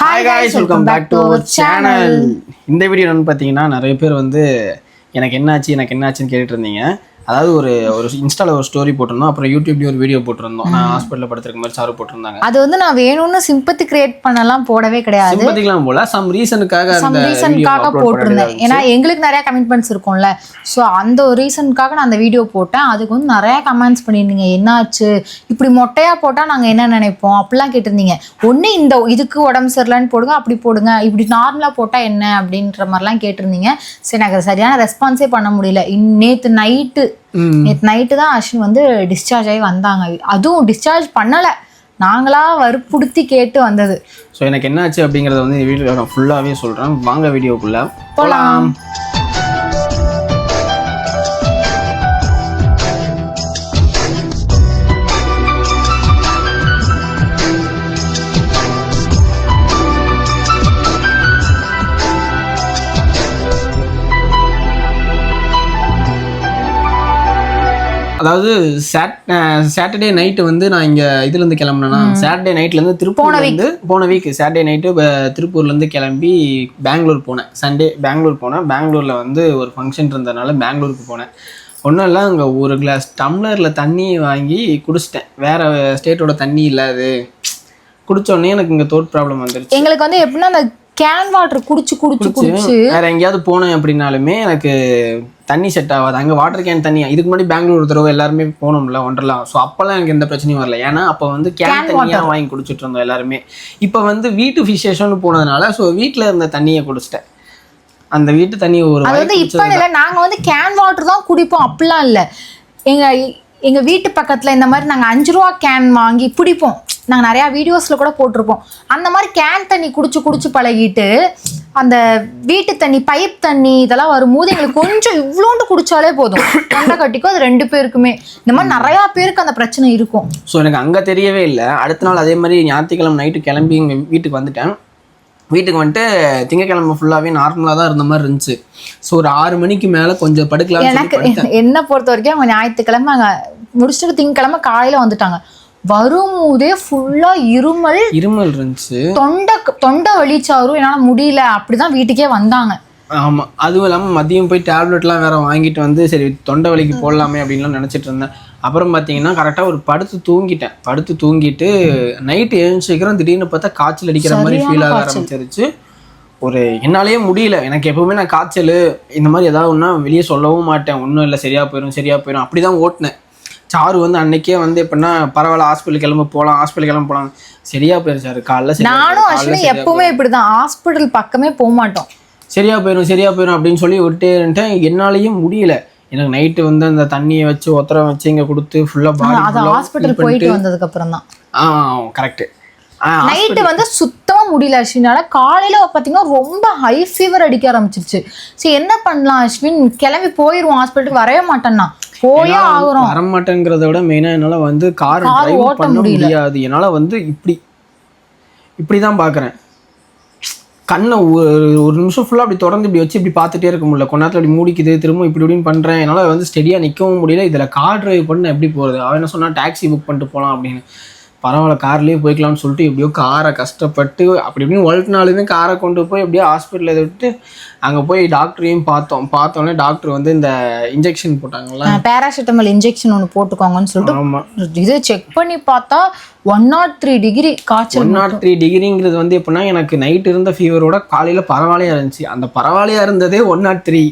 Hi guys welcome back to our channel இந்த video வந்து பார்த்தீங்கன்னா நிறைய பேர் வந்து எனக்கு என்னாச்சு எனக்கு என்னாச்சுன்னு கேட்டுட்டு இருந்தீங்க. அதாவது ஒரு ஒரு இன்ஸ்டால ஒரு ஸ்டோரி போட்டிருந்தோம் அப்புறம் யூடியூப்லேயும் ஒரு வீடியோ போட்டிருந்தோம். நான் ஹாஸ்பிட்டலில் படுத்திருக்க மாதிரி சாரு போட்டிருந்தாங்க. அது வந்து நான் வேணும்னு சிம்பத்தி கிரியேட் பண்ணலாம் போடவே கிடையாது. சிம்பத்திக்கலாம் போல சம் ரீசனுக்காக சம் ரீசனுக்காக போட்டிருந்தேன். ஏன்னா எங்களுக்கு நிறைய கமிட்மெண்ட்ஸ் இருக்கும்ல. ஸோ அந்த ஒரு ரீசனுக்காக நான் அந்த வீடியோ போட்டேன். அதுக்கு வந்து நிறைய கமெண்ட்ஸ் பண்ணியிருந்தீங்க. என்னாச்சு? இப்படி மொட்டையா போட்டா நாங்க என்ன நினைப்போம்? அப்படிலாம் கேட்டிருந்தீங்க. ஒண்ணு இந்த இதுக்கு உடம்பு சரியில்லைன்னு போடுங்க அப்படி போடுங்க. இப்படி நார்மலா போட்டா என்ன? அப்படின்ற மாதிரிலாம் கேட்டிருந்தீங்க. சரி எனக்கு சரியான ரெஸ்பான்ஸே பண்ண முடியல. நேத்து நைட்டு நேற்று நைட்டு தான் அஸ்வின் வந்து டிஸ்சார்ஜ் ஆகி வந்தாங்க. அதுவும் டிஸ்சார்ஜ் பண்ணலை. நாங்களா வற்புறுத்தி கேட்டு வந்தது. ஸோ எனக்கு என்னாச்சு அப்படிங்கிறத வந்து வீடியோ நான் ஃபுல்லாகவே சொல்கிறேன் வாங்க வீடியோக்குள்ள. போலாம். அதாவது சாட் சாட்டர்டே நைட்டு வந்து நான் இங்கே இதுலேருந்து கிளம்புனேன்னா சாட்டர்டே நைட்லேருந்து திருப்பூர்லேருந்து போன வீக் சாட்டர்டே நைட்டு திருப்பூர்லேருந்து கிளம்பி பெங்களூர் போனேன். சண்டே பெங்களூர் போனேன். பெங்களூரில் வந்து ஒரு ஃபங்க்ஷன் இருந்ததுனால பெங்களூருக்கு போனேன். ஒன்றும் இல்லை அங்கே ஒரு கிளாஸ் டம்ளரில் தண்ணி வாங்கி குடிச்சிட்டேன். வேறு ஸ்டேட்டோட தண்ணி இல்லை அது குடிச்ச உடனே எனக்கு இங்கே தோட் ப்ராப்ளம் வந்துருச்சு. எங்களுக்கு வந்து எப்படின்னா அந்த கேன் வாட்டர் குடிச்சு குடிச்சு குடிச்சு வேற எங்கேயாவது போனேன் அப்படின்னாலுமே எனக்கு தண்ணி செட் ஆகாது. அங்கே வாட்டர் கேன் தண்ணி. இதுக்கு முன்னாடி பெங்களூர் தடவை எல்லாருமே போனோம்ல ஒன்றலாம் ஸோ அப்போல்லாம் எனக்கு எந்த பிரச்சனையும் வரல. ஏன்னா அப்போ வந்து கேன் தண்ணியாக வாங்கி குடிச்சிட்டு இருந்தோம் எல்லாருமே. இப்போ வந்து வீட்டு விசேஷம்னு போனதுனால ஸோ வீட்டில் இருந்த தண்ணியை குடிச்சிட்டேன். அந்த வீட்டு தண்ணி ஒரு அது வாய் வந்து இப்ப இல்ல நாங்க வந்து கேன் வாட்டர் தான் குடிப்போம். அப்படிலாம் இல்ல. எங்க எங்க வீட்டு பக்கத்துல இந்த மாதிரி நாங்க அஞ்சு ரூபா கேன் வாங்கி பிடிப்போம் நாங்க நிறைய வீடியோஸ்ல கூட போட்டிருப்போம். அந்த மாதிரி கேன் தண்ணி குடிச்சு குடிச்சு பழகிட்டு அந்த வீட்டு தண்ணி பைப் தண்ணி இதெல்லாம் வரும்போது எங்களுக்கு கொஞ்சம் இவ்வளோண்டு குடிச்சாலே போதும். தொண்டை கட்டிக்கும் அது ரெண்டு பேருக்குமே. இந்த மாதிரி நிறைய பேருக்கு அந்த பிரச்சனை இருக்கும். ஸோ எனக்கு அங்கே தெரியவே இல்லை. அடுத்த நாள் அதே மாதிரி ஞாயிற்றுக்கிழமை நைட்டு கிளம்பி வீட்டுக்கு வந்துட்டேன். வீட்டுக்கு வந்துட்டு திங்கக்கிழமை ஃபுல்லாகவே நார்மலாக தான் இருந்த மாதிரி இருந்துச்சு. ஸோ ஒரு ஆறு மணிக்கு மேலே கொஞ்சம் படுக்கலாம்னு சொல்லி எனக்கு. என்ன பொறுத்த வரைக்கும் அவங்க ஞாயிற்றுக்கிழமை அங்கே முடிச்சுட்டு திங்கக்கிழமை காலையில வந்துட்டாங்க. வரும்போதே ஃபுல்லா இருமல் இருமல் இருந்துச்சு. தொண்டை தொண்டை வலிச்சாரும். என்னால் முடியல. அப்படிதான் வீட்டுக்கே வந்தாங்க. ஆமாம் அதுவும் இல்லாமல் மதியம் போய் டேப்லெட்லாம் வேற வாங்கிட்டு வந்து சரி தொண்டை வலிக்கு போடலாமே அப்படின்லாம் நினச்சிட்டு இருந்தேன். அப்புறம் பார்த்தீங்கன்னா கரெக்டாக ஒரு படுத்து தூங்கிட்டேன். படுத்து தூங்கிட்டு நைட்டு எழுந்திரிக்கிறோம் திடீர்னு பார்த்தா காய்ச்சல் அடிக்கிற மாதிரி ஃபீல் ஆக. ஆரம்பிச்சிருச்சு. ஒரு என்னாலேயே முடியல. எனக்கு எப்பவுமே நான் காய்ச்சல் இந்த மாதிரி ஏதாவது ஒன்றா வெளியே சொல்லவும் மாட்டேன். ஒன்றும் இல்லை சரியா போயிடும் சரியா போயிடும் அப்படி தான் ஓட்டினேன். சாரு வந்து அன்னைக்கே வந்து எப்படின்னா பரவாயில்ல ஹாஸ்பிட்டல் கிளம்ப போகலாம் ஹாஸ்பிட்டல் கிளம்ப போகலாம் சரியா போயிடும் சார். காலைல நானும் அஸ்வினி எப்பவுமே இப்படிதான். ஹாஸ்பிட்டல் பக்கமே போக மாட்டோம். சரியா போயிடும் சரியா போயிடும் அப்படின்னு சொல்லி விட்டே இருந்துட்டேன் என்னாலையும் முடியல. எனக்கு நைட்டு வந்து அந்த தண்ணியை வச்சு ஒத்தரம் வச்சு இங்கே கொடுத்து ஃபுல்லாக அது ஹாஸ்பிட்டல் போயிட்டு வந்ததுக்கு அப்புறம் தான் ஆ கரெக்டு நைட்டு வந்து சுத்தமா முடியல அஸ்வினால. காலையில பாத்தீங்கன்னா ரொம்ப ஹை ஃபீவர் அடிக்க ஆரம்பிச்சிருச்சு. சரி என்ன பண்ணலாம் அஸ்வின்? கிளம்பி போயிருவோம் ஹாஸ்பிட்டலுக்கு வரவே மாட்டேன்னா போயே ஆகுறோம். வரமாட்டேங்கிறத விட மெயினாக என்னால் வந்து கார் டிரைவ் பண்ண. முடியாது. என்னால் வந்து இப்படி இப்படி தான் பார்க்குறேன் கண்ணை ஒரு நிமிஷம் ஃபுல்லாக அப்படி தொடர்ந்து இப்படி வச்சு இப்படி பார்த்துட்டே இருக்க முடியல. கொஞ்ச நேரத்தில் இப்படி மூடிக்குது திரும்ப இப்படி இப்படின்னு பண்ணுறேன் என்னால் வந்து ஸ்டெடியாக நிற்கவும் முடியல. இதில் கார் டிரைவ் பண்ண எப்படி போகிறது அவன் என்ன சொன்னா டாக்ஸி புக் பண்ணிட்டு போகலாம் அப்படின்னு. பரவாயில்ல கார்லேயே போய்க்கலாம்னு சொல்லிட்டு எப்படியோ காரை கஷ்டப்பட்டு அப்படி இப்படின்னு வளர்த்தினாலுமே காரை கொண்டு போய் எப்படியோ ஹாஸ்பிட்டலில் இதை விட்டு அங்கே போய் டாக்டரையும் பார்த்தோம். பார்த்தோன்னே டாக்டர் வந்து இந்த இன்ஜெக்ஷன் போட்டாங்கல்ல. பேராசிட்டமல் இன்ஜெக்ஷன் ஒன்று போட்டுக்கோங்கன்னு சொல்லிட்டு இது செக் பண்ணி பார்த்தா ஒன் நாட் த்ரீ டிகிரி காய்ச்சல் ஒன் நாட் த்ரீ டிகிரிங்கிறது வந்து எப்படின்னா எனக்கு நைட் இருந்த ஃபீவரோட காலையில் பரவாயில்லையா இருந்துச்சு. அந்த பரவாயில்லையா இருந்ததே one nought three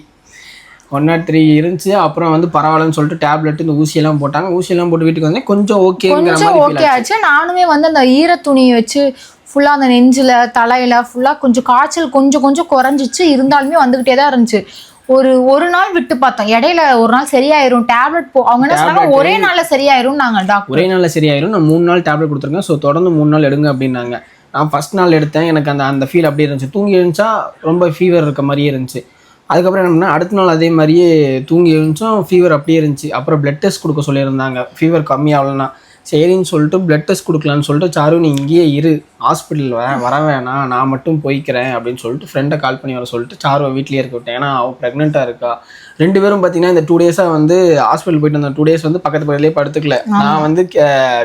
one nought three இருந்துச்சு. அப்புறம் வந்து பரவாயில்லன்னு சொல்லிட்டு டேப்லெட் இந்த ஊசியெல்லாம் போட்டாங்க. ஊசியெல்லாம் போட்டு வீட்டுக்கு வந்தேன். கொஞ்சம் ஓகேங்கிற கொஞ்சம் ஓகே ஆச்சு. நானுமே வந்து அந்த ஈர துணியை வச்சு ஃபுல்லா அந்த நெஞ்சில தலையில ஃபுல்லா கொஞ்சம் காய்ச்சல் கொஞ்சம் கொஞ்சம் குறைஞ்சிச்சு. இருந்தாலுமே வந்துகிட்டே தான் இருந்துச்சு. ஒரு ஒரு நாள் விட்டு பார்த்தோம். இடையில ஒரு நாள் சரியாயிரும். டேப்லெட் போ அவங்க என்ன சொன்னாங்க? ஒரே நாள்ல சரியாயிரும் நாங்க டாக்டர் ஒரே நாளில் சரியாயிரும். நான் மூணு நாள் டேப்லெட் கொடுத்துருக்கேன். ஸோ தொடர்ந்து மூணு நாள் எடுங்க அப்படின்னாங்க. நான் ஃபர்ஸ்ட் நாள் எடுத்தேன். எனக்கு அந்த அந்த ஃபீல் அப்படியே இருந்துச்சு. தூங்கி எழுந்துச்சா ரொம்ப ஃபீவர் இருக்க மாதிரியே இருந்துச்சு. அதுக்கப்புறம் என்ன பண்ணேன் அடுத்த நாள் அதே மாதிரியே தூங்கி எழுந்துச்சும் ஃபீவர் அப்படியே இருந்துச்சு. அப்புறம் பிளட் டெஸ்ட் கொடுக்க சொல்லியிருந்தாங்க. ஃபீவர் கம்மியாகலன்னா சரின்னு சொல்லிட்டு பிளட் டெஸ்ட் கொடுக்கலான்னு சொல்லிட்டு சாரு நீ இங்கேயே இரு. ஹாஸ்பிட்டல் வர வர வேணாம். நான் மட்டும் போய்க்கிறேன். அப்படின்னு சொல்லிட்டு ஃப்ரெண்டை கால் பண்ணி வர சொல்லிட்டு சாருவை வீட்லேயே இருக்க விட்டேன். ஏன்னா அவள் ப்ரெக்னெண்ட்டாக இருக்கா. ரெண்டு பேரும் பார்த்தீங்கன்னா இந்த டூ டேஸாக வந்து ஹாஸ்பிட்டல் போயிட்டு வந்தோம் டூ டேஸ் வந்து பக்கத்து பக்கத்துலேயே படுத்துக்கல. நான் வந்து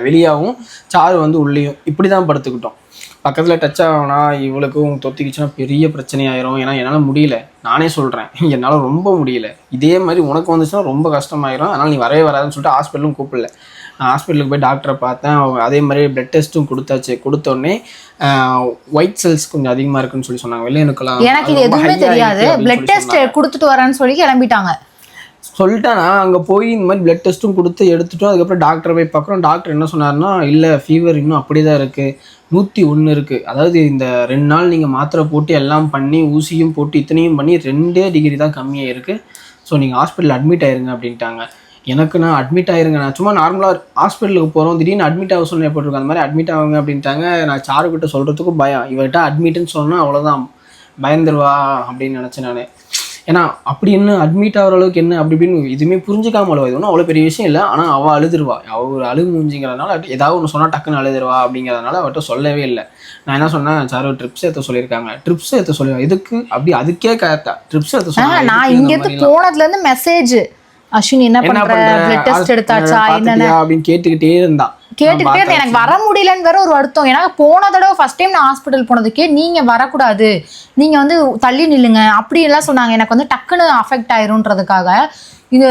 வெளியாவும் சாரு வந்து உள்ளேயும். இப்படி தான் படுத்துக்கிட்டோம். பக்கத்தில் டச் ஆகனா இவளுக்கும் தொத்திக்கிச்சுன்னா பெரிய பிரச்சனையாயிரும். ஏன்னா என்னால் முடியல. நானே சொல்கிறேன் என்னால் ரொம்ப முடியல. இதே மாதிரி உனக்கு வந்துச்சுன்னா ரொம்ப கஷ்டமாயிரும். அதனால் நீ வரவே வராதுன்னு சொல்லிட்டு ஹாஸ்பிட்டலும் கூப்பிடல. நான் ஹாஸ்பிட்டலுக்கு போய் டாக்டரை பார்த்தேன். அதே மாதிரி பிளட் டெஸ்ட்டும் கொடுத்தாச்சு. கொடுத்தோடனே ஒயிட் செல்ஸ் கொஞ்சம் அதிகமாக இருக்குன்னு சொல்லி சொன்னாங்க. வெள்ளையணுக்கெல்லாம் எனக்கு இது அது ரொம்ப எதுவுமே தெரியாது. Blood test. கொடுத்துட்டு வரேன்னு சொல்லி கிளம்பிட்டாங்க. சொல்லிட்டேன் நான் அங்கே போய் இந்த மாதிரி பிளட் டெஸ்ட்டும் கொடுத்து எடுத்துட்டோம். அதுக்கப்புறம் டாக்டரை போய் பார்க்குறோம். டாக்டர் என்ன சொன்னார்னா இல்லை ஃபீவர் இன்னும் அப்படி தான் இருக்குது நூற்றி ஒன்று இருக்குது அதாவது இந்த ரெண்டு நாள் நீங்கள் மாத்திரை போட்டு எல்லாம் பண்ணி ஊசியும் போட்டு இத்தனையும் பண்ணி ரெண்டே டிகிரி தான் கம்மியாக இருக்குது ஸோ நீங்கள் ஹாஸ்பிட்டல் அட்மிட் ஆயிருங்க அப்படின்ட்டாங்க. எனக்கு நான் அட்மிட் ஆயிருங்க. நான் சும்மா நார்மலாக ஹாஸ்பிட்டலுக்கு போகிறோம் திடீர்னு அட்மிட் ஆக சொல்லி போட்டிருக்கோம். அந்த மாதிரி அட்மிட் ஆகுங்க அப்படின்ட்டாங்க. நான் சாருக்கிட்ட சொல்கிறதுக்கும் பயம். இவர்கிட்ட அட்மிட்னு சொன்னால் அவ்வளோதான் பயந்துருவா அப்படின்னு நினச்சேன் நான். ஏன்னா அப்படி என்ன அட்மிட் ஆகிற அளவுக்கு என்ன அப்படி இப்படின்னு எதுவுமே புரிஞ்சுக்காம அழுவா. இது ஒன்றும் அவ்வளோ பெரிய விஷயம் இல்லை. ஆனால் அவள் அழுதுருவா. அவள் ஒரு மூஞ்சிங்கிறதுனால ஏதாவது ஒன்று சொன்னால் டக்குன்னு அழுதுருவா அப்படிங்கிறதுனால அவர்கிட்ட சொல்லவே இல்லை. நான் என்ன சொன்னேன் சார் ட்ரிப்ஸ் ஏற்ற சொல்லியிருக்காங்க. ட்ரிப்ஸ் ஏற்ற சொல்லி எதுக்கு? அப்படி அதுக்கே கரெக்டா ட்ரிப்ஸ் ஆஹ், சொன்னாங்க நான் எதுக்கு இந்த இங்க இருந்து மாதிரிலாம்? போனதுல இருந்து மெசேஜ் அஸ்வின் என்ன பண்ற? பிளட் டெஸ்ட் எடுத்தாச்சா? என்னென்ன? அப்படின்னு கேட்டுக்கிட்டே இருந்தா கேட்டுக்கிட்டே இருந்தேன். எனக்கு வர முடியலன்னு வேற ஒரு வருத்தம். ஏன்னா போன தடவை ஃபர்ஸ்ட் டைம் நான் ஹாஸ்பிட்டல் போனதுக்கே நீங்க வரக்கூடாது. நீங்க வந்து தள்ளி நில்லுங்க. அப்படி எல்லாம் சொன்னாங்க. எனக்கு வந்து டக்குன்னு அஃபெக்ட் ஆயிரும்ன்றதுக்காக. இது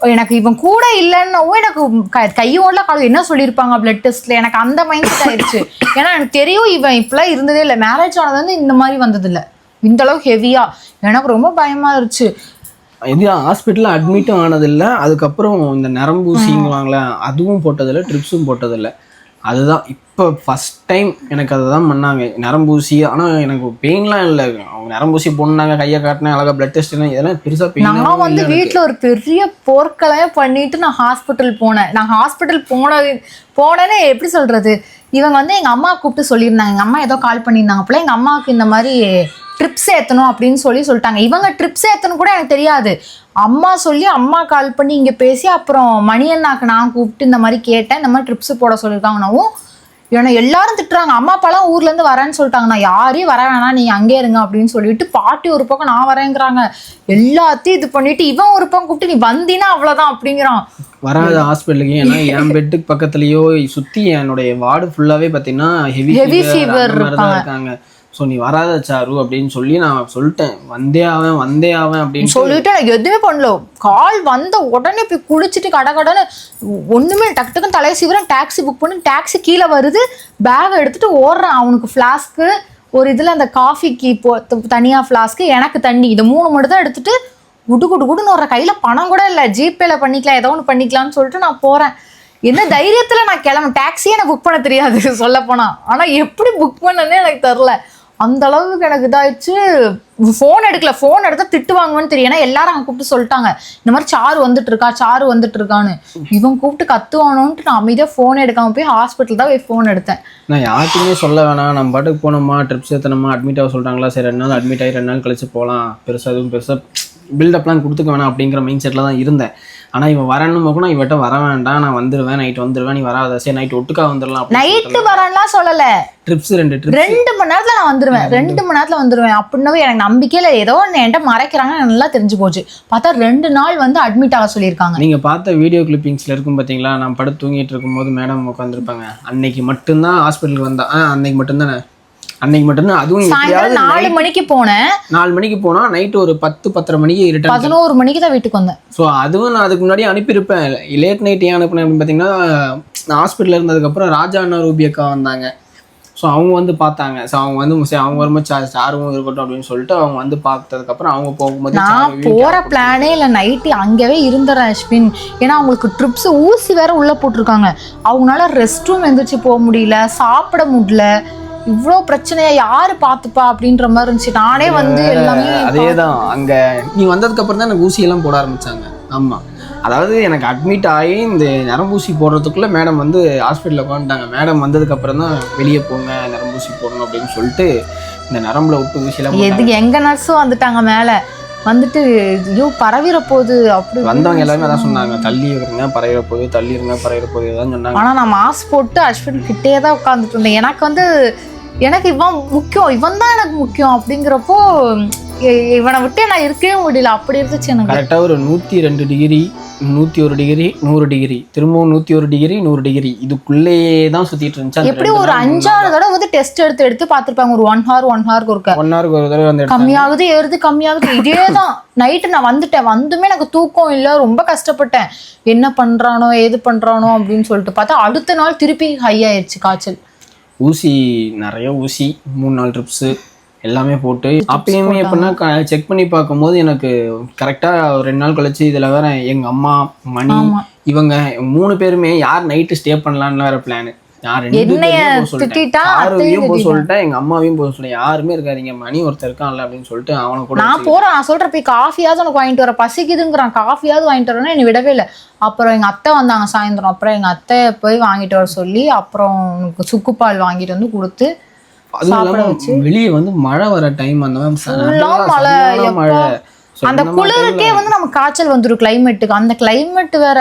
எனக்கு இவன் கூட இல்லைன்னவும் எனக்கு கையோட காலம் என்ன சொல்லியிருப்பாங்க பிளட் டெஸ்ட்ல எனக்கு அந்த மைண்ட் செட் ஆயிடுச்சு ஏன்னா எனக்கு தெரியும் இவன் இப்பெல்லாம் இருந்ததே இல்லை. மேரேஜ் ஆனது வந்து இந்த மாதிரி வந்தது இல்லை இந்த அளவுக்கு ஹெவியா எனக்கு ரொம்ப பயமா இருந்துச்சு. இது ஹாஸ்பிட்டலில் அட்மிட்டும் ஆனதில்லை. அதுக்கப்புறம் இந்த நரம்பூசிங்குவாங்களே அதுவும் போட்டதில்லை ட்ரிப்ஸும் போட்டதில்லை. அதுதான் இப்போ ஃபஸ்ட் டைம் எனக்கு அதை தான் பண்ணாங்க நரம்பூசி ஆனால் எனக்கு பெயின்லாம் இல்லை. அவங்க நரம்பூசி போனாங்க கையை காட்டினேன் அழகாக பிளட் டெஸ்ட் இதெல்லாம் பெருசாக நான் பெயின் வந்து வீட்ல ஒரு பெரிய போர்க்கலையே பண்ணிட்டு நான் ஹாஸ்பிட்டல் போனேன். நான் ஹாஸ்பிட்டல் போன போனேன்னு எப்படி சொல்றது? இவங்க வந்து எங்க அம்மா கூப்பிட்டு சொல்லியிருந்தாங்க. எங்க அம்மா ஏதோ கால் பண்ணியிருந்தாங்க போல. எங்க அம்மாவுக்கு இந்த மாதிரி ட்ரிப்ஸ் ஏத்தணும் அப்படின்னு சொல்லி சொல்லிட்டாங்க. இவங்க ட்ரிப்ஸ் ஏத்தணும் கூட எனக்கு தெரியாது. அம்மா சொல்லி அம்மா கால் பண்ணி இங்க பேசி அப்புறம் மணியண்ணாக்கு நான் கூப்பிட்டு இந்த மாதிரி கேட்டேன். இந்த மாதிரி ட்ரிப்ஸ் போட சொல்லியிருக்காங்கனாவும் ஏன்னா எல்லாரும் திட்டுறாங்க. அம்மா அப்பாலாம் ஊர்ல இருந்து வரேன்னு சொல்லிட்டாங்க நான் யாரையும் வர வேணாம். நீங்க அங்கே இருங்க அப்படின்னு சொல்லிட்டு பாட்டி ஒரு பக்கம் நான் வரேங்கிறாங்க. எல்லாத்தையும் இது பண்ணிட்டு இவன் ஒரு பக்கம் கூப்பிட்டு நீ வந்தீன்னா அவ்வளவுதான் அப்படிங்கிறான். வராத ஹாஸ்பிட்டலுக்கு ஏன்னா என் பெட்டுக்கு பக்கத்துலயோ சுற்றி என்னுடைய வார்டு ஃபுல்லாகவே பார்த்தீங்கன்னா ஹெவி fever ஃபீவர். இருக்காங்க. ஸோ நீ வராத சாரு அப்படின்னு சொல்லி நான் சொல்லிட்டேன். வந்தே ஆவேன் வந்தே ஆவேன் அப்படின்னு சொல்லிட்டு எனக்கு எதுவுமே பண்ணல. கால் வந்த உடனே போய் குளிச்சுட்டு கடை கடன்னு ஒன்றுமே டக்கு டக்குன்னு தலையை சீவிரம் டாக்ஸி புக் பண்ணி. டாக்ஸி கீழே வருது. பேக் எடுத்துட்டு ஓடுறான் அவனுக்கு ஃப்ளாஸ்க்கு ஒரு இதில் அந்த காஃபிக்கு போ த- ஃப்ளாஸ்க்கு எனக்கு தண்ணி. இது மூணு மட்டும் தான் எடுத்துட்டு குடு குடு குடுன்னு வர்ற. கையில் பணம் கூட இல்லை. ஜிபேல பண்ணிக்கலாம். ஏதோ ஒன்று பண்ணிக்கலாம்னு சொல்லிட்டு நான் போகிறேன் என்ன தைரியத்தில் நான் கிளம்ப டாக்ஸியே எனக்கு புக் பண்ண தெரியாது. சொல்ல போனால் ஆனால் எப்படி புக் பண்ணனே எனக்கு தெரில அந்த அளவுக்கு எனக்கு இதாயிடுச்சு. ஃபோன் எடுக்கல. ஃபோன் எடுத்தா திட்டுவாங்கன்னு தெரியும். ஏன்னா எல்லாரும் அங்கே கூப்பிட்டு சொல்லிட்டாங்க. இந்த மாதிரி சாரு வந்துட்டு இருக்கா சாரு வந்துட்டு இருக்கான்னு இவன் கூப்பிட்டு கத்துவானோன்ட்டு நான் அமைதியாக ஃபோன் எடுக்காம போய் ஹாஸ்பிட்டல் தான் போய் ஃபோன் எடுத்தேன். நான் யாருக்குமே சொல்ல வேணாம். நம்ம பாட்டுக்கு போனோமா ட்ரிப்ஸ் ஏற்றணுமா அட்மிட் ஆக சொல்கிறாங்களா சரி ரெண்டு நாள் அட்மிட் ஆகி ரெண்டு நாள் கழிச்சு போகலாம் பெருசாக எதுவும் பெருசாக பில்டப்லாம் கொடுத்துக்க வேணாம் அப்படிங்கிற மைண்ட் செட்டில் தான் இருந்தேன். ஆனால் இவன் வரணும் கூட இவட்ட வர வேண்டாம் நான் வந்துடுவேன் நைட் வந்துடுவேன் நீ வராத. சரி நைட் ஒட்டுக்கா வந்துடலாம் நைட்டு வரேன்லாம் சொல்லலை. ட்ரிப்ஸ் ரெண்டு ட்ரிப்ஸ் ரெண்டு மணி நேரத்துல நான் வந்துருவேன். ரெண்டு. மணி நேரத்துல வந்துருவேன். அப்படின்னவே எனக்கு நம்பிக்கையில ஏதோ ஒன்று என்கிட்ட மறைக்கிறாங்க நல்லா தெரிஞ்சு போச்சு. பார்த்தா ரெண்டு நாள் வந்து அட்மிட் ஆக சொல்லியிருக்காங்க. நீங்கள் பார்த்த வீடியோ கிளிப்பிங்ஸில் இருக்கும் பார்த்தீங்களா நான் படுத்து தூங்கிட்டு இருக்கும்போது மேடம் உட்காந்துருப்பாங்க அன்னைக்கு மட்டும்தான் ஹாஸ்பிட்டலுக்கு வந்தா ஆ அன்னைக்கு மட்டும்தானே? அன்னைக்கு மட்டும்தான். அதுவும் சாயந்தரம் நாலு மணிக்கு போனேன். நாலு மணிக்கு போனால் நைட்டு ஒரு பத்து பத்தரை மணிக்கு ரிட்டர்ன் பதினோரு மணிக்கு தான் வீட்டுக்கு வந்தேன். ஸோ அதுவும் நான் அதுக்கு முன்னாடி அனுப்பியிருப்பேன். லேட் நைட் ஏன் அனுப்பினேன் அப்படின்னு பார்த்தீங்கன்னா நான் ஹாஸ்பிட்டலில் இருந்ததுக்கப்புறம் ராஜா அண்ணா ரூபி அக்கா வந்தாங்க. ஸோ அவங்க வந்து பார்த்தாங்க. ஸோ அவங்க வந்து சரி அவங்க வரும்போது சாரும் இருக்கட்டும் அப்படின்னு சொல்லிட்டு அவங்க வந்து பார்த்ததுக்கப்புறம் அவங்க போகும்போது நான் போற பிளானே இல்லை. நைட்டு அங்கவே இருந்துறேன் அஸ்வின் ஏன்னா அவங்களுக்கு ட்ரிப்ஸ் ஊசி வேற உள்ள போட்டிருக்காங்க. அவங்களால ரெஸ்ட் ரூம் எந்திரிச்சு போக முடியல சாப்பிட முடியல. இவ்வளோ பிரச்சனையா யாரு பார்த்துப்பா அப்படின்ற மாதிரி இருந்துச்சு. நானே வந்து எல்லாமே அதே தான் அங்கே நீ வந்ததுக்கப்புறம் தான் எனக்கு ஊசியெல்லாம் போட ஆரம்பிச்சாங்க. ஆமாம் அதாவது எனக்கு அட்மிட் ஆகி இந்த நரம்பூசி போடுறதுக்குள்ளே மேடம் வந்து ஹாஸ்பிட்டலில் உட்காந்துட்டாங்க. மேடம் வந்ததுக்கப்புறம் தான் வெளியே போங்க நரம்பூசி போடணும் அப்படின்னு சொல்லிட்டு இந்த நரம்புல விட்டு ஊசியெல்லாம் எது போட்டாங்க. எங்க நர்ஸும் வந்துட்டாங்க மேல. வந்துட்டு ஐயோ பரவிற போகுது அப்படி வந்தவங்க எல்லாருமே அதான் சொன்னாங்க. தள்ளி இருங்க பறையிற போது தள்ளி இருங்க பறையிற போது தான் சொன்னாங்க. ஆனா நான் மாஸ்க் போட்டு அஸ்வின் கிட்டே தான் உட்காந்துட்டு இருந்தேன். எனக்கு வந்து எனக்கு இவன் முக்கியம் இவன் தான் எனக்கு முக்கியம் அப்படிங்கிறப்போ இவனை விட்டு நான் இருக்கவே முடியல. அப்படி இருந்துச்சு எனக்கு. கரெக்டாக ஒரு நூற்றி ரெண்டு டிகிரி நூற்றி ஒரு டிகிரி நூறு டிகிரி திரும்பவும் நூற்றி ஒரு டிகிரி நூறு டிகிரி இதுக்குள்ளேயே தான் சுற்றிட்டு இருந்துச்சு எப்படி ஒரு அஞ்சாறு தடவை வந்து டெஸ்ட் எடுத்து எடுத்து பார்த்திருப்பாங்க. ஒரு ஒன் ஹவர் ஒன் ஹவருக்கு ஒருக்க. ஒன் ஹவருக்கு ஒரு தடவை வந்து கம்மியாகுது ஏறுது கம்மியாகுது. இதே தான் நைட்டு நான் வந்துட்டேன். வந்துமே எனக்கு தூக்கம் இல்லை. ரொம்ப கஷ்டப்பட்டேன். என்ன பண்றானோ ஏது பண்றானோ அப்படின்னு சொல்லிட்டு பார்த்தா அடுத்த நாள் திருப்பி ஹை ஆயிடுச்சு காய்ச்சல். ஊசி நிறைய ஊசி மூணு நாலு ட்ரிப்ஸு எல்லாமே போட்டு அப்பயுமே எப்படின்னா செக் பண்ணி பார்க்கும்போது எனக்கு கரெக்டாக ரெண்டு நாள் கழிச்சு இதில் வேற எங்கள் அம்மா மணி. இவங்க மூணு பேருமே யார் நைட்டு ஸ்டே பண்ணலான்னு வேற பிளான் என்னைய திட்டிட்டா ஆறுவையும் போக அத்தையும் சொல்லிட்டேன் எங்க அம்மாவையும் போக சொல்லிட்டேன். யாருமே இருக்காதீங்க மணி ஒருத்தர் இருக்கான்ல அப்படின்னு சொல்லிட்டு அவனை கூட நான் போறேன் நான் சொல்றேன் போய் காஃபியாவது உனக்கு வாங்கிட்டு வர பசிக்குதுங்கிறான். காஃபியாவது வாங்கிட்டு வரேன்னா என்னை விடவே இல்லை. அப்புறம் எங்க அத்தை வந்தாங்க சாயந்தரம். அப்புறம் எங்க அத்தை போய் வாங்கிட்டு வர சொல்லி அப்புறம் உனக்கு சுக்குப்பால் வாங்கிட்டு வந்து கொடுத்து வெளியே வந்து மழை வர டைம் அந்த மழை, மழை. அந்த குளிருக்கே வந்து நமக்கு காய்ச்சல் வந்துடும் கிளைமேட்டுக்கு அந்த கிளைமேட் வேற.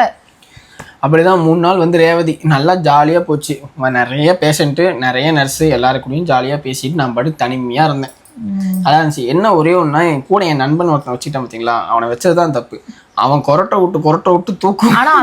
அப்படிதான் மூணு நாள் வந்து ரேவதி. நல்லா ஜாலியாக போச்சு. நிறைய பேஷண்ட்டு நிறைய நர்ஸு எல்லாரு கூடயும் ஜாலியாக பேசிட்டு நான் பாட்டு தனிமையாக இருந்தேன். அதான் இருந்துச்சு. என்ன ஒரே ஒன்றா என் கூட என் நண்பன் ஒருத்தன் வச்சுக்கிட்டேன் பார்த்தீங்களா அவனை வச்சது தான் தப்பு. அவன் கொரட்டை விட்டு கொரட்டை விட்டு தூக்கும் ஆனா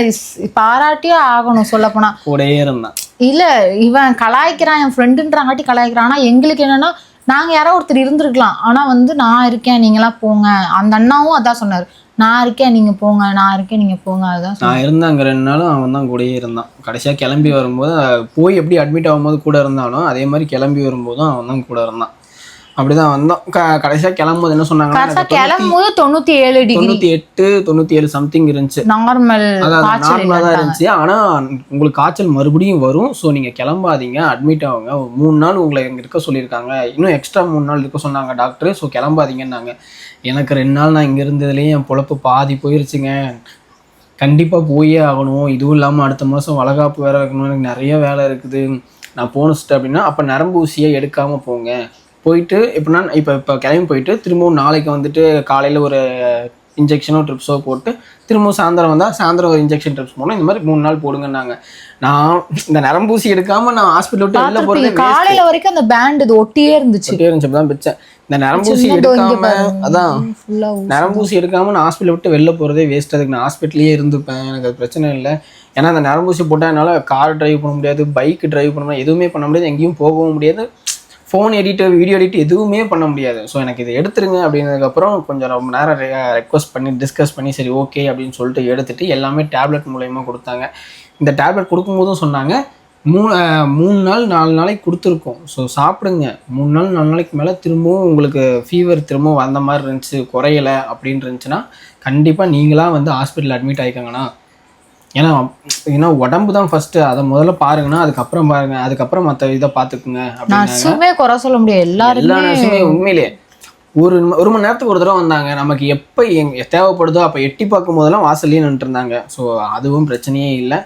இஸ்- பாராட்டியே ஆகணும் சொல்ல போனா கூடயே இருந்தான். இல்ல இவன் கலாய்க்கிறான் என் ஃப்ரெண்டுன்றாங்காட்டி கலாய்க்கிறான். ஆனா எங்களுக்கு என்னன்னா நாங்க யாரோ ஒருத்தர் இருந்திருக்கலாம். ஆனா வந்து நான் இருக்கேன் நீங்களாம் போங்க. அந்த அண்ணாவும் அதான் சொன்னாரு. நான் இருக்கேன் நீங்க போங்க நான் இருக்கேன் நீங்க போங்க அதுதான். நான் இருந்தேன் அங்கே ரெண்டு நாளும் அவன் தான் கூடயே இருந்தான் கடைசியாக கிளம்பி வரும்போது போய் எப்படி அட்மிட் ஆகும்போது கூட இருந்தாலும் அதே மாதிரி கிளம்பி வரும்போதும் அவன் தான் கூட இருந்தான் அப்படிதான் வந்தோம். க கடைசியாக கிளம்பும்போது என்ன கரெக்டா எனக்கு கிளம்பும்போது தொண்ணூத்தி ஏழு டிகிரி தொண்ணூற்றி எட்டு தொண்ணூற்றி ஏழு சம்திங் இருந்துச்சு நார்மல் தான். இருந்துச்சு. ஆனால் உங்களுக்கு காய்ச்சல் மறுபடியும் வரும். ஸோ நீங்கள் கிளம்பாதீங்க. அட்மிட் ஆகுங்க. மூணு நாள் உங்களை இங்கே இருக்க சொல்லியிருக்காங்க. இன்னும் எக்ஸ்ட்ரா மூணு நாள் இருக்க சொன்னாங்க டாக்டர் ஸோ கிளம்பாதீங்கன்னாங்க. எனக்கு ரெண்டு நாள் நான் இங்கே இருந்ததுலேயே என் பொழப்பு பாதி போயிருச்சுங்க. கண்டிப்பாக போயே ஆகணும். இதுவும் இல்லாமல் அடுத்த மாதம் வளகாப்பு வேற வைக்கணும் எனக்கு நிறைய வேலை இருக்குது. நான் போனஸ்ட்டு அப்படின்னா அப்போ நரம்பு ஊசியை எடுக்காமல் போங்க. போயிட்டு எப்படின்னா இப்போ இப்போ கிளம்பி போயிட்டு திரும்பவும் நாளைக்கு வந்துட்டு காலையில் ஒரு இன்ஜெக்ஷனோ ட்ரிப்ஸோ போட்டு திரும்பவும் சாயந்தரம் வந்தால் சாயந்தரம் ஒரு இன்ஜெக்ஷன் ட்ரிப்ஸ் போடணும். இந்த மாதிரி மூணு நாள் போடுங்கன்னாங்க. நான் இந்த நரம்பூசி எடுக்காமல் நான் ஹாஸ்பிட்டல் விட்டு வெளில போகிறதே. காலையில வரைக்கும் அந்த பேண்ட் இது ஒட்டியே இருந்துச்சு. இருந்துச்சு தான் பிச்சேன் இந்த நரம்பூசி எடுக்காம. அதான். நரம்பூசி எடுக்காம நான் ஹாஸ்பிட்டல் விட்டு வெளில போகிறதே வேஸ்ட் அதுக்கு நான் ஹாஸ்பிட்டலே இருந்துப்பேன். எனக்கு அது பிரச்சனை இல்லை. ஏன்னா அந்த நரம்பூசி போட்டால் என்னால் கார் டிரைவ் பண்ண முடியாது பைக் டிரைவ் பண்ண முடியாது எதுவுமே பண்ண முடியாது எங்கேயும் போகவும் முடியாது. ஃபோன் எடிட்டு வீடியோ எடிட் எதுவுமே பண்ண முடியாது. ஸோ எனக்கு இது எடுத்துருங்க அப்படின்னதுக்கப்புறம் கொஞ்சம் ரொம்ப நேரம் ரெக்வஸ்ட் பண்ணி டிஸ்கஸ் பண்ணி சரி ஓகே அப்படின்னு சொல்லிட்டு எடுத்துட்டு எல்லாமே டேப்லெட் மூலயமா கொடுத்தாங்க. இந்த டேப்லெட் கொடுக்கும்போதும் சொன்னாங்க மூணு மூணு நாள் நாலு நாளைக்கு கொடுத்துருக்கோம். ஸோ சாப்பிடுங்க. மூணு நாள் நாலு நாளைக்கு மேலே திரும்பவும் உங்களுக்கு ஃபீவர் திரும்பவும் வந்த மாதிரி இருந்துச்சு குறையலை அப்படின்னு இருந்துச்சுன்னா கண்டிப்பாக நீங்களாக வந்து ஹாஸ்பிட்டல் அட்மிட் ஆகிக்கங்கண்ணா ஏன்னா ஏன்னா உடம்பு தான் ஃபர்ஸ்ட் அதை முதல்ல பாருங்கன்னா அதுக்கப்புறம் பாருங்க அதுக்கப்புறம் மற்ற இதை பார்த்துக்குங்க நர்ஸுமே குறை சொல்ல முடியாது. எல்லா எல்லாருமே நர்ஸுமே உண்மையிலே. ஒரு ஒரு மணி நேரத்துக்கு ஒரு தடவை வந்தாங்க. நமக்கு எப்போ எங் தேவைப்படுதோ அப்போ எட்டி பார்க்கும் போதெல்லாம் வாசல்லையே நின்றுட்டு இருந்தாங்க. ஸோ அதுவும் பிரச்சனையே இல்லை.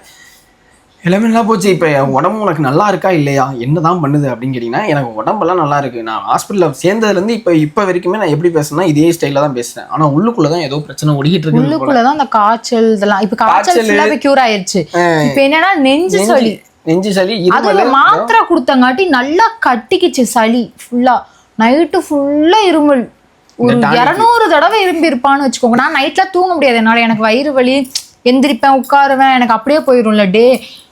எல்லாமே நல்லா போச்சு. இப்போ உடம்பு உனக்கு நல்லா இருக்கா இல்லையா? என்ன தான் பண்ணுது அப்படின்னு கேட்டிங்கன்னா எனக்கு உடம்பெல்லாம் நல்லா இருக்கு. நான் ஹாஸ்பிட்டலில் சேர்ந்ததுலேருந்து இப்போ இப்போ வரைக்குமே நான் எப்படி பேசுனா இதே ஸ்டைலில் தான் பேசுகிறேன் ஆனால் உள்ளுக்குள்ளே தான் ஏதோ பிரச்சனை ஓடிக்கிட்டு இருக்கு உள்ளுக்குள்ளதான் அந்த காய்ச்சல் இதெல்லாம். இப்ப காய்ச்சல் கியூர் ஆயிருச்சு. இப்ப என்னன்னா நெஞ்சு சளி. நெஞ்சு சளி அது மாத்திரை கொடுத்தங்காட்டி நல்லா கட்டிக்கிச்சு சளி ஃபுல்லா நைட்டு ஃபுல்லா இருமல். ஒரு இரநூறு தடவை இரும்பி இருப்பான்னு வச்சுக்கோங்க. நான் நைட்ல தூங்க முடியாது. என்னால எனக்கு வயிறு வலி எந்திரிப்பேன் உட்காருவேன். எனக்கு அப்படியே போயிரும்ல டே.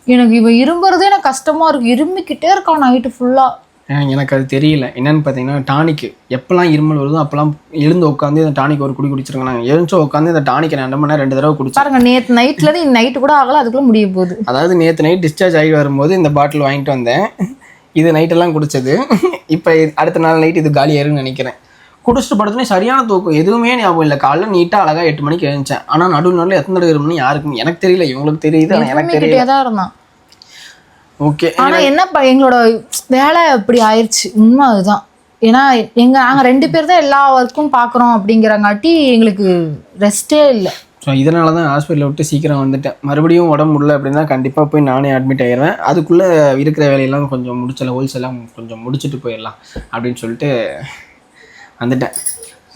எனக்கு இவன் இரும்புறதே எனக்கு கஷ்டமா இருக்கு. இரும்பிக்கிட்டே இருக்கான் நைட்டு ஃபுல்லா அஹ் எனக்கு அது தெரியல. என்னன்னு பார்த்தீங்கன்னா டானிக்கு எப்போல்லாம் இருமல் வருதோ அப்போல்லாம் எழுந்து உட்காந்து இந்த டானிக் ஒரு குடி குடிச்சிருங்க நாங்கள் எழுந்து உட்காந்து இந்த டானிக்கை ரெண்டு மணி நேரம் ரெண்டு தடவை குடிச்சேன் பாருங்க நேத்து நைட்ல இருந்து நைட்டு கூட ஆகல அதுக்குள்ள முடிய போகுது. அதாவது நேற்று நைட் டிஸ்சார்ஜ் ஆகி வரும்போது இந்த பாட்டில் வாங்கிட்டு வந்தேன். இது நைட்டெல்லாம் குடிச்சது. இப்போ அடுத்த நாள் நைட் இது காலியாயிருன்னு நினைக்கிறேன். குடிச்சிட்டு படுத்துனே சரியான தூக்கம். எதுவுமே ஞாபகம் இல்லை. காலைல நீட்டாக அழகாக எட்டு மணிக்கு எழுந்தேன் ஆனால் நடுவு நாளில் எத்தனை தடவை இருமுன்னு யாருக்கும் எனக்கு தெரியல. இவங்களுக்கு தெரியுது ஆனால் எனக்கு தெரியல. இரும்பிக்கிட்டே தான் இருந்தான். ஓகே ஆனா என்ன ப- எங்களோட வேலை அப்படி ஆயிடுச்சு உண்மை அதுதான். ஏன்னா எங்க நாங்க ரெண்டு பேர் தான் எல்லா ஒர்க்கும் பாக்குறோம் அப்படிங்கிறங்காட்டி எங்களுக்கு ரெஸ்டே இல்லை. ஸோ இதனால தான் ஹாஸ்பிட்டலில் விட்டு சீக்கிரம் வந்துட்டேன். மறுபடியும் உடம்பு முடியல அப்படின்னா கண்டிப்பாக போய் நானே அட்மிட் ஆயிடுவேன் அதுக்குள்ளே இருக்கிற வேலையெல்லாம் கொஞ்சம் முடிச்சல ஹோல்ஸ் எல்லாம் கொஞ்சம் முடிச்சுட்டு போயிடலாம் அப்படின்னு சொல்லிட்டு வந்துட்டேன்.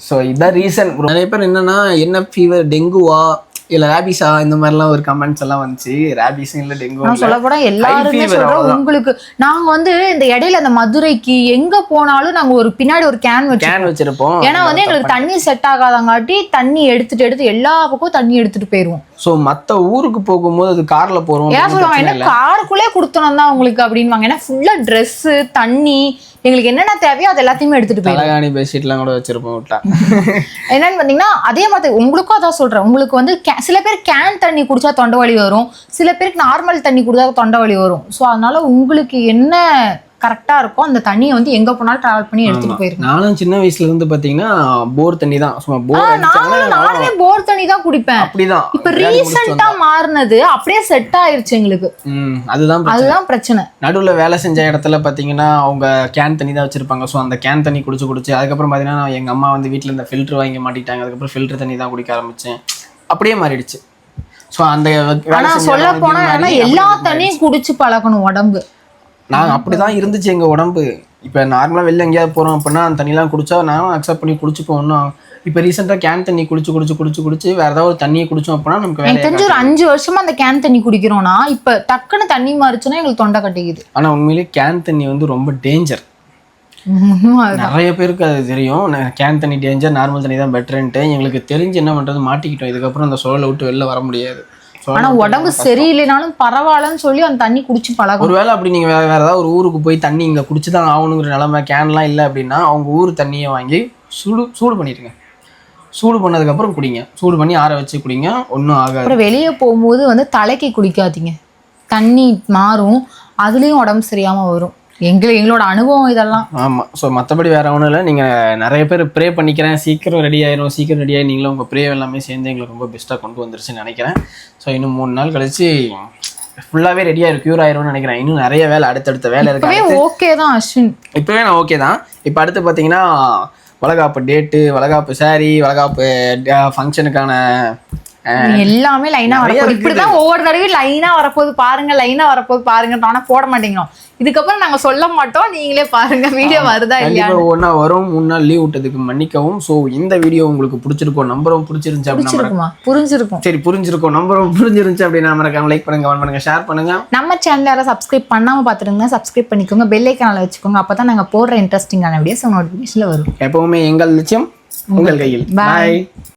ஸோ இதான் ரீசன் நிறைய பேர் என்னன்னா என்ன ஃபீவர் டெங்குவா இல்ல ரேபிஸா இந்த மாதிரிலாம் ஒரு கமெண்ட்ஸ் எல்லாம் வந்துச்சு. ரேபிஸும் இல்ல டெங்கும் நான் சொல்ல போனா எல்லாருமே சொல்றோம். உங்களுக்கு நாங்க வந்து இந்த இடையில அந்த மதுரைக்கு எங்க போனாலும் நாங்க ஒரு பின்னாடி ஒரு கேன் வச்சு கேன் வச்சிருப்போம். ஏன்னா வந்து எங்களுக்கு தண்ணி செட் ஆகாதங்காட்டி தண்ணி எடுத்துட்டு எடுத்து எல்லா பக்கம் தண்ணி எடுத்துட்டு போயிருவோம். சோ மத்த ஊருக்கு போகும்போது அது கார்ல போறோம் ஏன் சொல்லுவாங்க என்ன இல்ல. காருக்குள்ளே கொடுத்தணும் தான் உங்களுக்கு அப்படின்வாங்க ஏன்னா ஃபுல்லா Dress தண்ணி எங்களுக்கு என்னென்ன தேவையோ அது எல்லாத்தையுமே எடுத்துட்டு போயிருவோம் தலகாணி பெட்ஷீட்லாம் கூட வச்சிருப்போம் விட்டா. என்னன்னு பார்த்தீங்கன்னா அதே மாதிரி உங்களுக்கும் அதான் சொல்றேன். உங்களுக்கு வந்து சில பேர் கேன் தண்ணி குடிச்சா தொண்டை வலி வரும். சில பேருக்கு நார்மல் தண்ணி குடிச்சா தொண்டை வலி வரும். ஸோ அதனால உங்களுக்கு என்ன கரெக்டா இருக்கோ அந்த தண்ணியை வந்து எங்க போனாலும் டிராவல் பண்ணி எடுத்துட்டு போயிருங்க. நானும் சின்ன வயசுல இருந்து பாத்தீங்கன்னா போர் தண்ணி தான். சும்மா போர் நானுமே போர் தண்ணி தான் குடிப்பேன். அப்படிதான். இப்ப விளையாடி முடிச்சுட்டு ரீசெண்டா மாறினது அப்படியே செட் ஆயிருச்சு எங்களுக்கு. அதுதான். அதுதான் பிரச்சனை. நடுவுல வேலை செஞ்ச இடத்துல பாத்தீங்கன்னா அவங்க கேன் தண்ணி தான் வச்சிருப்பாங்க. ஸோ அந்த கேன் தண்ணி குடிச்சு குடிச்சு அதுக்கப்புறம் பாத்தீங்கன்னா எங்க அம்மா வந்து வீட்ல இந்த ஃபில்டர் வாங்கி மாட்டிட்டாங்க. அதுக்கப்புறம் ஃபில்டர் தண்ணி தான் குடிக்க ஆரம்பிச்சேன். அப்படியே மாறிடுச்சு. ஸோ அந்த வேலை ஆனா செஞ்ச சொல்ல இடம் போனா மாறி ஏன்னா அப்படியே எல்லா. தண்ணியும் குடிச்சு பழகணும் உடம்பு. நான் அப்படிதான் இருந்துச்சு எங்க உடம்பு. இப்ப நார்மலா வெளில எங்கேயாவது போறோம் அப்படின்னா அந்த தண்ணிலாம் குடிச்சா நானும் அக்செப்ட் பண்ணி குடிச்சுப்போம் ஒன்றும் இப்போ ரீசெண்டாக கேன் தண்ணி குடிச்சு குடிச்சு குடிச்சு குடிச்சு வேற ஏதாவது ஒரு தண்ணியை குடிச்சோம் அப்படின்னா நமக்கு எனக்கு தெரிஞ்சு ஒரு அஞ்சு வருஷமா அந்த கேன் தண்ணி குடிக்கிறோம்னா இப்ப டக்குன்னு தண்ணி மாறிச்சுன்னா எங்களுக்கு தொண்டை கட்டிக்குது. ஆனா உண்மையிலேயே கேன் தண்ணி வந்து ரொம்ப டேஞ்சர். நிறைய பேருக்கு அது தெரியும். கேன் தண்ணி டேஞ்சர் நார்மல் தண்ணி தான் பெட்டர்ன்ட்டு எங்களுக்கு தெரிஞ்சு என்ன பண்றது? மாட்டிக்கிட்டோம். இதுக்கப்புறம் அந்த சோலை விட்டு வெளில வர முடியாது. ஆனா உடம்பு சரியில்லைனாலும் பரவாயில்லன்னு சொல்லி அந்த தண்ணி குடிச்சு பழகணும். ஒருவேளை அப்படி நீங்க வேற வேற ஏதாவது ஒரு ஊருக்கு போய் தண்ணி இங்க குடிச்சு தான் ஆகணுங்கிற நிலைமை கேன்லாம் இல்லை அப்படின்னா அவங்க ஊர் தண்ணியை வாங்கி சூடு சூடு பண்ணிடுங்க. சூடு பண்ணதுக்கப்புறம் குடிங்க. சூடு பண்ணி ஆற வச்சு குடிங்க. ஒன்றும் ஆகாது. அப்புறம் வெளியே போகும்போது வந்து தலைக்கு குடிக்காதீங்க. தண்ணி மாறும். அதுலயும் உடம்பு சரியாம வரும். எங்களை எங்களோட அனுபவம் இதெல்லாம். ஆமாம் ஸோ மற்றபடி வேற ஒன்றும் இல்லை. நீங்கள் நிறைய பேர் ப்ரே பண்ணிக்கிறேன். சீக்கிரம் ரெடி ஆயிரும். சீக்கிரம் ரெடி ஆகி நீங்களும் உங்கள் ப்ரே எல்லாமே சேர்ந்து எங்களுக்கு ரொம்ப பெஸ்ட்டாக கொண்டு வந்துருச்சுன்னு நினைக்கிறேன். ஸோ இன்னும் மூணு நாள் கழிச்சு ஃபுல்லாகவே ரெடி ஆயிரும். க்யூர் ஆயிரும்னு நினைக்கிறேன். இன்னும் நிறைய வேலை அடுத்தடுத்த வேலை இருக்கு. ஓகே தான் அஸ்வின். இப்போவே நான் ஓகே தான். இப்போ அடுத்து பார்த்தீங்கன்னா வளகாப்பு டேட்டு வளகாப்பு saree வளகாப்பு ஃபங்க்ஷனுக்கான எல்லாமே லைனா வரப்போகுது. இப்படிதான் ஒவ்வொரு தடவையும் லைனா வரப்போகுது. பாருங்க லைனா வரப்போகுது. பாருங்க ஆனா போட மாட்டேங்கிறோம். இதுக்கப்புறம் நாங்க சொல்ல மாட்டோம். நீங்களே பாருங்க வீடியோ வருதா இல்லையா ஒன்றா வரும். மூணு நாள் லீவ் விட்டதுக்கு மன்னிக்கவும். ஸோ இந்த வீடியோ உங்களுக்கு பிடிச்சிருக்கும் நம்பரும் பிடிச்சிருந்துச்சு அப்படின்னா புரிஞ்சிருக்குமா புரிஞ்சிருக்கும். சரி புரிஞ்சிருக்கும் நம்பரும் புரிஞ்சிருந்துச்சு அப்படின்னா மறக்காம லைக் பண்ணுங்க கமெண்ட் பண்ணுங்க ஷேர் பண்ணுங்க. நம்ம சேனல் யாரும் சப்ஸ்கிரைப் பண்ணாம பார்த்துருங்க சப்ஸ்கிரைப் பண்ணிக்கோங்க. பெல் ஐக்கானில் வச்சுக்கோங்க. அப்பதான் நாங்க போடுற இன்ட்ரெஸ்டிங்கான வீடியோஸ் நோட்டிஃபிகேஷன்ல வரும். எப்பவுமே எங்கள் லட்சியம் உங்கள் கையில். பாய்